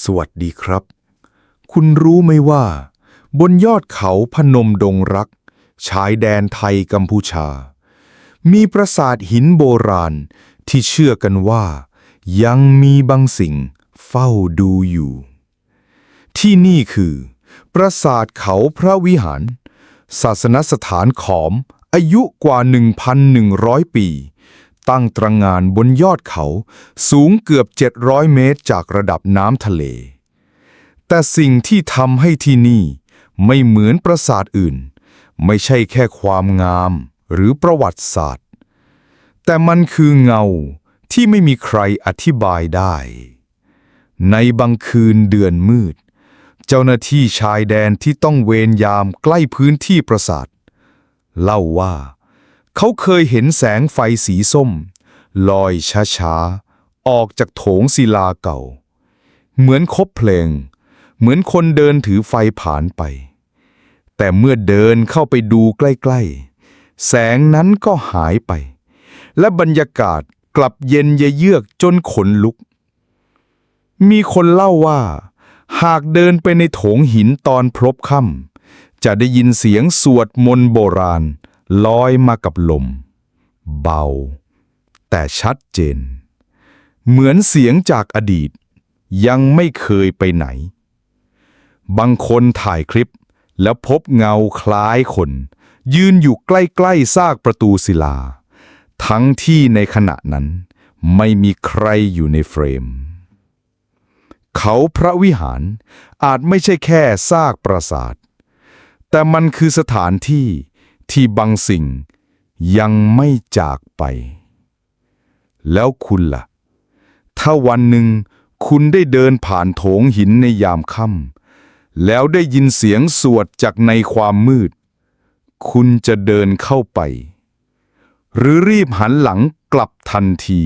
สวัสดีครับ คุณรู้ไหมว่า บนยอดเขาพนมดงรัก ชายแดนไทยกัมพูชา มีปราสาทหินโบราณที่เชื่อกันว่า ยังมีบางสิ่งเฝ้าดูอยู่ ที่นี่คือ ปราสาทเขาพระวิหาร ศาสนสถานขอมอายุกว่า 1,100 ปี ตั้งตระงานบนยอดเขาสูงเกือบ 700 เมตรจากระดับน้ำทะเล แต่สิ่งที่ทำให้ที่นี่ไม่เหมือนปราสาทอื่น ไม่ใช่แค่ความงามหรือประวัติศาสตร์ แต่มันคือเงาที่ไม่มีใครอธิบายได้ ในบางคืนเดือนมืด เจ้าหน้าที่ชายแดนที่ต้องเวรยามใกล้พื้นที่ปราสาท เล่าว่า เขาเคยเห็นแสงไฟสีส้ม ลอยช้าๆ ออกจากโถงศิลาเก่า เหมือนคบเพลง เหมือนคนเดินถือไฟผ่านไป แต่เมื่อเดินเข้าไปดูใกล้ๆ แสงนั้นก็หายไป และบรรยากาศกลับเย็นเยือกจนขนลุก มีคนเล่าว่า หากเดินไปในโถงหินตอนพลบค่ำจะได้ยินเสียงสวดมนต์โบราณ ลอยมากับลม เบา แต่ชัดเจน เหมือนเสียงจากอดีต ยังไม่เคยไปไหน บางคนถ่ายคลิปแล้วพบเงาคล้ายคน ยืนอยู่ใกล้ๆซากประตูศิลา ทั้งที่ในขณะนั้น ไม่มีใครอยู่ในเฟรม เขาพระวิหารอาจไม่ใช่แค่ซากปราสาท แต่มันคือสถานที่ ที่บางสิ่งยังไม่จากไป แล้วคุณล่ะ ถ้าวันหนึ่งคุณได้เดินผ่านโถงหินในยามค่ำแล้วได้ยินเสียงสวดจากในความมืด คุณจะเดินเข้าไป หรือรีบหันหลังกลับทันที